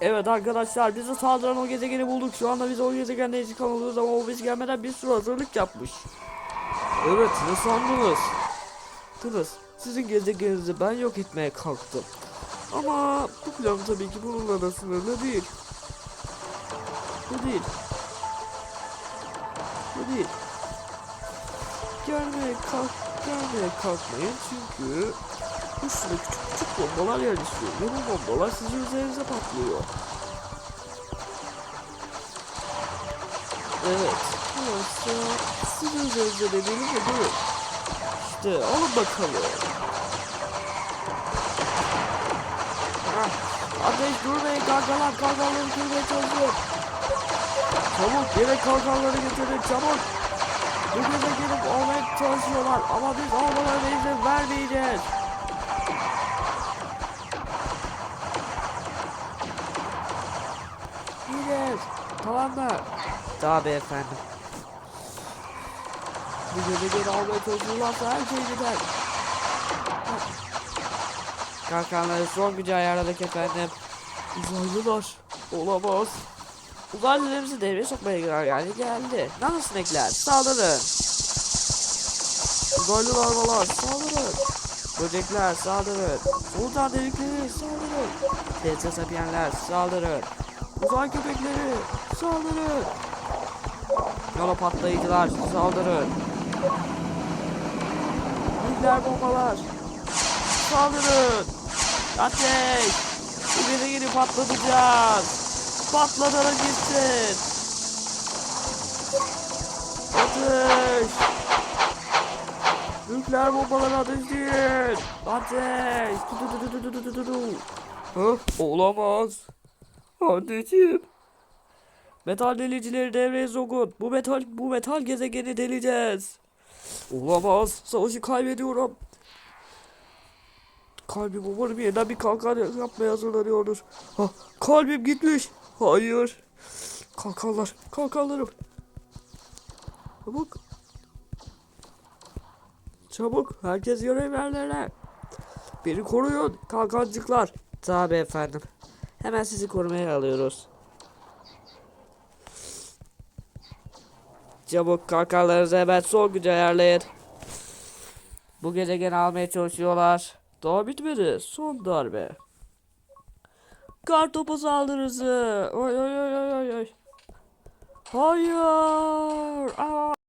Evet arkadaşlar bize saldıran o gezegeni bulduk. Şu anda biz o gezegende ezik kalıyoruz ama o biz gelmeden bir sürü hazırlık yapmış. Evet ne sandınız? Tınız sizin gezegeninizi ben yok etmeye kalktım. Ama bu plan tabii ki bununla da sınırlı değil. Bu değil. Bu değil. Gelmeye kalk, gelmeye kalkmayın çünkü üstüne küçük küçük bombalar yerleşiyor. Ve bu bombalar sizin üzerinize patlıyor. Evet. Burası sizin üzerinize dediğiniz de bu. İşte alın bakalım. Ateş durmayın kalkanlar kalkanları kırmaya çalışıyor. Çabuk yere kalkanları getirin çabuk. Bu gece gelip almaya çalışıyorlar ama biz almalarına izin vermeyeceğiz. Tamam mı? Tabii efendim. Bu geri almaya çalışıyorlarsa her şey gider. Kalkanları son gücü ayarladık efendim. Uzaylılar. Olamaz. Uzaylılarımızı devreye sokmaya karar yani geldi. Nanosinekler saldırın. Uzaylı larvalar saldırın. Böcekler saldırın. Sultan delikleri saldırın. Tezgah sapiyenler saldırın. Uzay köpekleri saldırın. Yola patlayıcılar saldırın. Nükleer bombalar saldırın. Ateş. Bu gezegeni patlatacağız. Patlatarak gitsin. Ateş. Nükleer bombaları ateşleyin. Ateş. Tu tu tu tu tu tu tu tu. Hı? Olamaz. Anneciğim. Metal delicileri devreye sokun. Bu metal bu metal gezegeni deleceğiz. Olamaz. Savaşı kaybediyorum. Kalbim umarım yeniden bir kalkan yapmaya hazırlanıyordur. Ha, kalbim gitmiş. Hayır. Kalkanlar. Kalkanlarım. Çabuk. Çabuk. Herkes görev yerlerine. Beni koruyun. Kalkancıklar. Tabi efendim. Hemen sizi korumaya alıyoruz. Çabuk kalkanlarınızı hemen son gücü ayarlayın. Bu gezegeni almaya çalışıyorlar. Daha bitmedi. Son darbe. Kar topu saldırısı. Oy oy oy oy oy. Hayır. Aa.